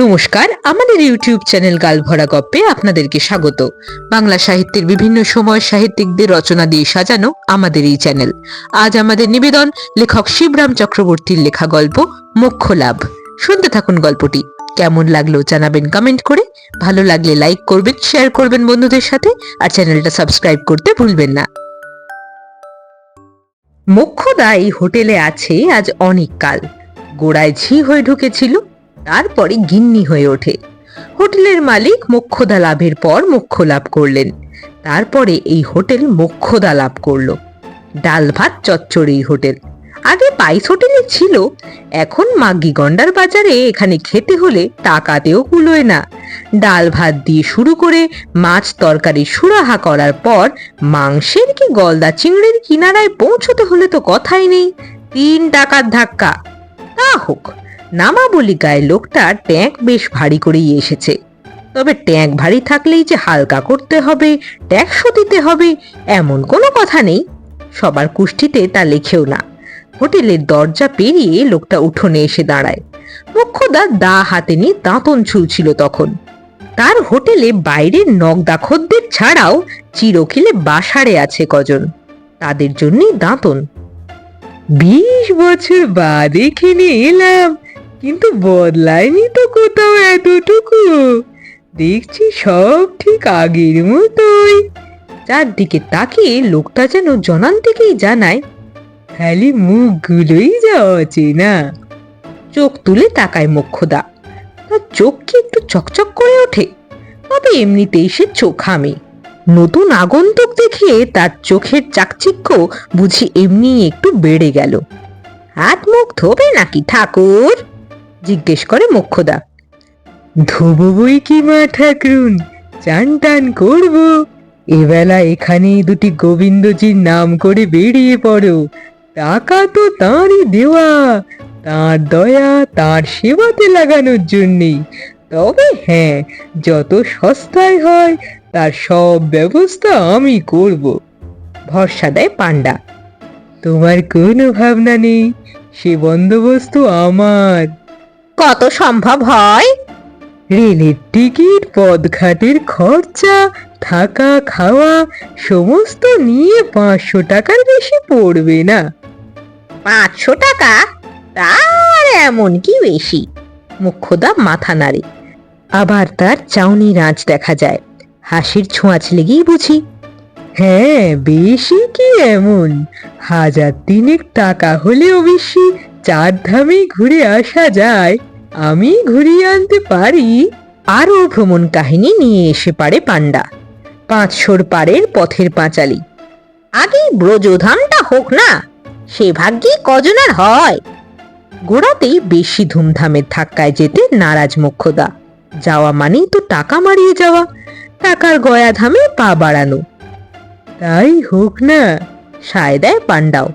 নমস্কার, আমাদের YouTube channel গালভরা গপ্পে আপনাদেরকে স্বাগত। বাংলা সাহিত্যের বিভিন্ন সময় সাহিত্যিকদের রচনা দিয়ে সাজানো আমাদের এই চ্যানেল। আজ আমাদের নিবেদন লেখক শিবরাম চক্রবর্তীর লেখা গল্প মোক্ষ লাভ। শুনতে থাকুন গল্পটি। কেমন লাগল জানাবেন কমেন্ট করে। ভালো লাগলে লাইক করবেন, শেয়ার করবেন বন্ধুদের সাথে, আর চ্যানেলটা সাবস্ক্রাইব করতে ভুলবেন না। মোক্ষদা এই হোটেলে আছে আজ অনেক কাল। গোড়ায় ঝি হয়ে ঢুকেছিল তারপরে গিন্নি হয়ে ওঠে। হোটেলের মালিক মোক্ষদা লাভের পর মোক্ষ লাভ করলেন। তারপরে এই হোটেল মোক্ষদা লাভ করল। ডাল ভাত চচ্চড়ি হোটেল। আগে পাইস হোটেলে ছিল। এখন মাগ্গি গন্ডার বাজারে এখানে খেতে হলে টাকাতেও কুলোয় না। ডাল ভাত দিয়ে শুরু করে মাছ তরকারি সুরাহা করার পর মাংসের কি গলদা চিংড়ির কিনারায় পৌঁছতে হলে তো কথাই নেই। তিন টাকার ধাক্কা। তা হোক নামা বলি গায়ে লোকটা ট্যাঙ্ক বেশ ভারী করেই এসেছে। তবে ট্যাঙ্ক ভারী থাকলেই যে হালকা করতে হবে, ট্যাক্সও দিতে হবে, এমন কোনো কথা নেই। সবার কুষ্ঠিতে তা লেখেও না। হোটেলের দরজা পেরিয়ে লোকটা উঠোনে এসে দাঁড়ায়। মুখ্যদা দা হাতে নিয়ে দাঁতন ছুলছিল তখন। তার হোটেলে বাইরের নগদাখদ্দের ছাড়াও চিরকিলে বাসারে আছে কজন। তাদের জন্যই দাঁতন। বিশ বছর বাদ এখানে এলাম। কিন্তু বদলায়নি তো কোথাও এতটুকু। দেখছি সব ঠিক আগের মতোই। চারদিকে তাকিয়ে লোকটা যেন জনান থেকেই জানায়, খালি মুখগুলোই যা অচেনা। চোখ তুলে তাকায় মোক্ষদা। তার চোখ কি একটু চকচক করে ওঠে? তবে এমনিতেই সে চোখামে নতুন আগন্তুক দেখে তার চোখের চাকচিক্য বুঝি এমনি একটু বেড়ে গেল। হাত মুখ ধোবে নাকি ঠাকুর? জিজ্ঞেস করে মোক্ষদা ধোবো বই কি মা ঠাকুরুন? চান টান করব। এবেলা এখানে দুটি গোবিন্দজির নাম করে বেরিয়ে পড়ো। টাকা তো তাঁরই দেওয়া। তার দয়া, তার সেবাতে লাগানোর জন্যেই। তবে হ্যাঁ যত সস্তায় হয়, তার সব ব্যবস্থা আমি করব। ভরসা দেয় পাণ্ডা। তোমার কোনো ভাবনা নেই, সে বন্দোবস্ত আমার। কত সম্ভব হয়? রেলের টিকিট পদঘাটের খরচা থাকা খাওয়া সমস্ত নিয়ে পাঁচশো টাকার বেশি পড়বে না। পাঁচশো টাকা? তার এমন কি বেশি? মুখ্যদা মাথা নাড়ে। আবার তার চাউনি রাঁচ দেখা যায়। হাসির ছোঁয়াচ লেগেই বুঝি। হ্যাঁ বেশি কি এমন? হাজার তিনেক টাকা হলেও বেশি। চার ধামে ঘুরে আসা যায়, আমি ঘুরিয়ে আনতে পারি। আরও ভ্রমণ কাহিনী নিয়ে এসে পারে পান্ডা পাঁচশোর পারের পথের পাঁচালি। আগে ব্রজধামটা হোক না, সে ভাগ্যে কজনের হয়। গোড়াতেই বেশি ধুমধামের ধাক্কায় যেতে নারাজ মোক্ষদা যাওয়া মানেই তো টাকা মারিয়ে যাওয়া, টাকার গয়া ধামে পা বাড়ানো। তাই হোক না, সায় দেয় পান্ডাও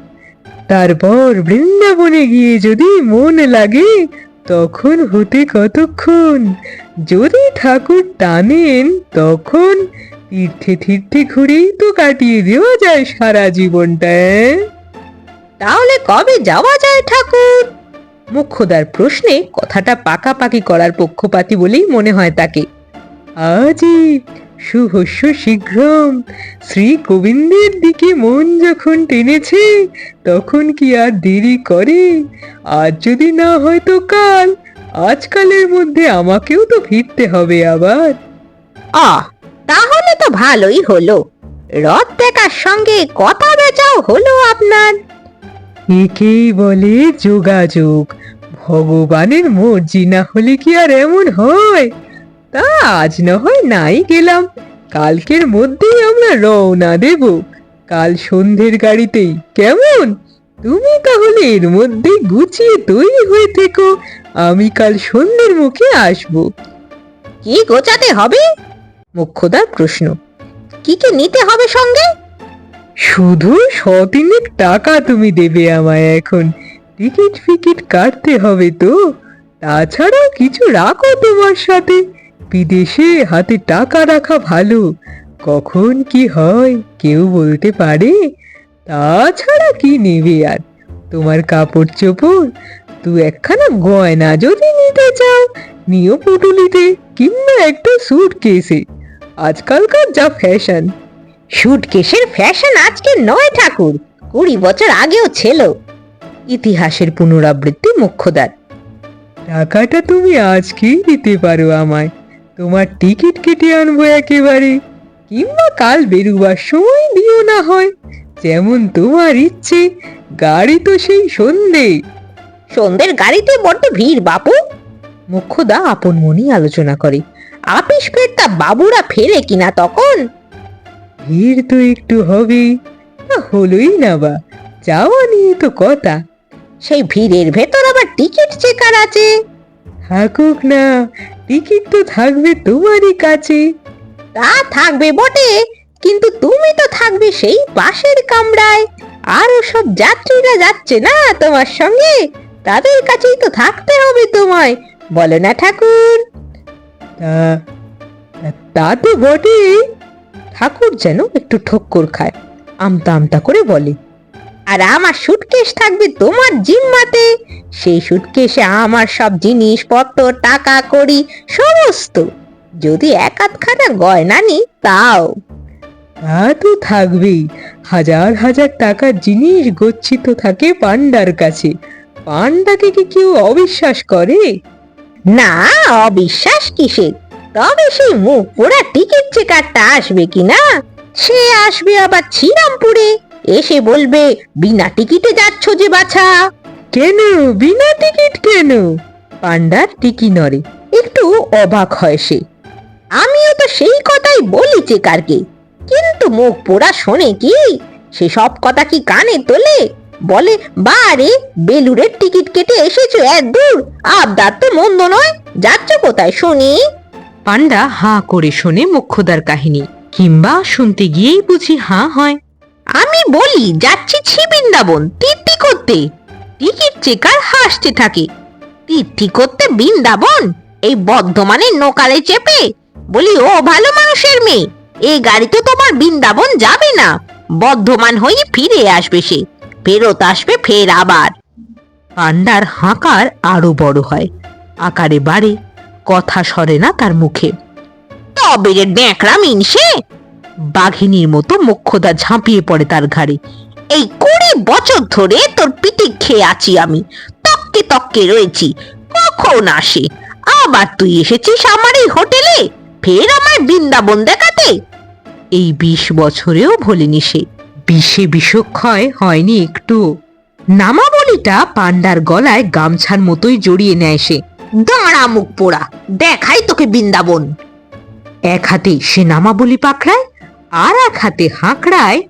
তারপর বৃন্দাবনে গিয়ে যদি মন লাগে, তখন হতে কতক্ষণ? যদি ঠাকুর টানেন, তখন তীর্থে তীর্থে ঘুরেই তো কাটিয়ে দেওয়া যায় সারা জীবনটা। তাহলে কবে যাওয়া যায় ঠাকুর? মুখ্যদার প্রশ্নে কথাটা পাকাপাকি করার পক্ষপাতী বলেই মনে হয় তাকে। আজই শুভস্য শীঘ্রম। শ্রী গোবিন্দের দিকে মন যখন টেনেছে তখন কি আর দেরি করে? আজ যদি না হয় তো কাল। আজকালের মধ্যে আমাকেও তো ফিরতে হবে আবার। আ তাহলে তো ভালোই হলো। রথ দেখার সঙ্গে কথা বেচাও হলো আপনার। একেই বলে যোগাযোগ। ভগবানের মর্জি না হলে কি আর এমন হয়? তা আজ না হয় নাই গেলাম। কালকের মধ্যেই আমরা রওনা দেব। কাল সন্ধ্যের গাড়িতেই। কেমন? তুমি তাহলে এর মধ্যে গুছিয়ে তৈরি হয়ে থেকো। আমি কাল সন্ধ্যের মুখে আসব। কি গোছাতে হবে? মুখ্যদার প্রশ্ন। কি কি নিতে হবে সঙ্গে? শুধু শতিনেক টাকা তুমি দেবে আমায় এখন। টিকিট ফিকিট কাটতে হবে তো। তাছাড়াও কিছু রাখো তোমার সাথে। বিদেশে হাতে টাকা রাখা ভালো। কখন কি হয় কেউ বলতে পারে? তাছাড়া কি নেবে আর? তোমার কাপড় চোপড় তুই একখানা গয়না যদি নিতে চাও নিও পুটুলিতে কিংবা একটা স্যুট কেসে আজকালকার যা ফ্যাশন সুটকেসের ফ্যাশন আজকে নয় ঠাকুর কুড়ি বছর আগেও ছিল। ইতিহাসের পুনরাবৃত্তি মুখ্যদার টাকাটা তুমি আজকেই দিতে পারো আমায়। তোমার টিকিট কেটে আনব একেবারে। কিংবা কাল বেরুবার সময় দিও না হয়। যেমন তোমার ইচ্ছে গাড়ি তো সেই সন্ধে। সন্ধ্যের গাড়িতে বড্ড ভিড় বাপু। মুখ্যদা আপন মনেই আলোচনা করে। আপিস ফেরতা বাবুরা ফেরে কিনা তখন? ভিড় তো একটু হবে হলোই না বা। যাওয়া নিয়ে তো কথা। সেই ভিড়ের ভেতর আবার টিকিট চেকার আছে। থাকুক না টিকিট তো থাকবে তোমারই কাছে। তা থাকবে বটে কিন্তু তুমি তো থাকবে সেই পাশের কামরায়। আরও সব যাত্রীরা যাচ্ছে না তোমার সঙ্গে? তাদের কাছেই তো থাকতে হবে তোমায় বলো না ঠাকুর। তা তা- বটেই। ঠাকুর যেন একটু ঠক্কর খায় আমতা আমতা করে বলে। আর আমার সুটকেস থাকবে তোমার জিম্মাতে। সেই সুটকেসে আমার সব জিনিসপত্র টাকা করি সমস্ত। যদি এক আধখানা গয়না নি তাও। তা তো থাকবেই। হাজার হাজার টাকার জিনিস গচ্ছিত থাকে পান্ডার কাছে। পান্ডাকে কি কেউ অবিশ্বাস করে? না অবিশ্বাস কিসের তবে সেই মুখ পোড়া টিকিট চেকারটা আসবে কি না সে আসবে আবার শ্রীরামপুরে। এসে বলবে বিনা টিকিটে যাচ্ছ যে বাছা। কেন? বিনা টিকিট কেন? পান্ডার টিকি নড়ে একটু অবাক হয় সে। আমিও তো সেই কথাই বলি চেকারকে। কিন্তু মুখ পোড়া শোনে কি? সে সব কথা কি কানে তোলে? বলে বারে বেলুরের টিকিট কেটে এসেছ এত দূর। আবদার তো মন্দ নয়। যাচ্ছ কোথায় শুনি? পান্ডা হাঁ করে শোনে মুখ্যদার কাহিনী কিংবা শুনতে গিয়েই বুঝি হাঁ হয়। আমি বলি, যাচ্ছি ছি বৃন্দাবন, তীর্থি করতে। টিকিট চেকার হাসতে থাকে। তীর্থি করতে বৃন্দাবন? এই বর্ধমানের নোকালে চেপে? বলি, ও ভালো মানুষের মেয়ে এই গাড়িতে তোমার বৃন্দাবন যাবে না। বর্ধমান হয়ে ফিরে আসবে সে, ফেরত আসবে ফের আবার। পান্ডার হাঁকার আরও বড় হয়। আকারে বাড়ে, কথা সরে না তার মুখে। তবে রে ড্যাঁকড়া মিনসে বাঘিনীর মতো মুখ্যদা ঝাঁপিয়ে পড়ে তার ঘাড়ে। এই কুড়ি বছর ধরে তোর পিঠে খেয়ে আছি আমি। তককে তককে রয়েছি। কখন আসে? আবার তুই এসেছিস আমার এই হোটেলে? ফের আমার বৃন্দাবন দেখাতে? এই বিশ বছরেও ভোলেনি সে। বিষে বিষক্ষয় হয়নি একটু। নামাবলিটা পান্ডার গলায় গামছার মতোই জড়িয়ে নেয় সে। দাঁড়া মুখ পোড়া, দেখাই তোকে বৃন্দাবন। এক হাতে সে নামাবলি পাকড়ায় আর এক হাতে হাঁকড়ায়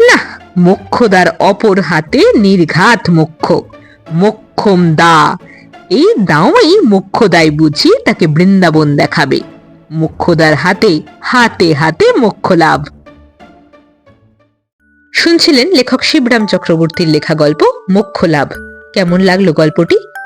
না মোক্ষদার অপর হাতে নির্ঘাত মোক্ষ মোক্ষম দা। এই দাওই মোক্ষদাই বুঝি তাকে বৃন্দাবন দেখাবে। মোক্ষদার হাতে হাতে হাতে মোক্ষ লাভ। শুনছিলেন লেখক শিবরাম চক্রবর্তীর লেখা গল্প মোক্ষ লাভ। কেমন লাগল গল্পটি?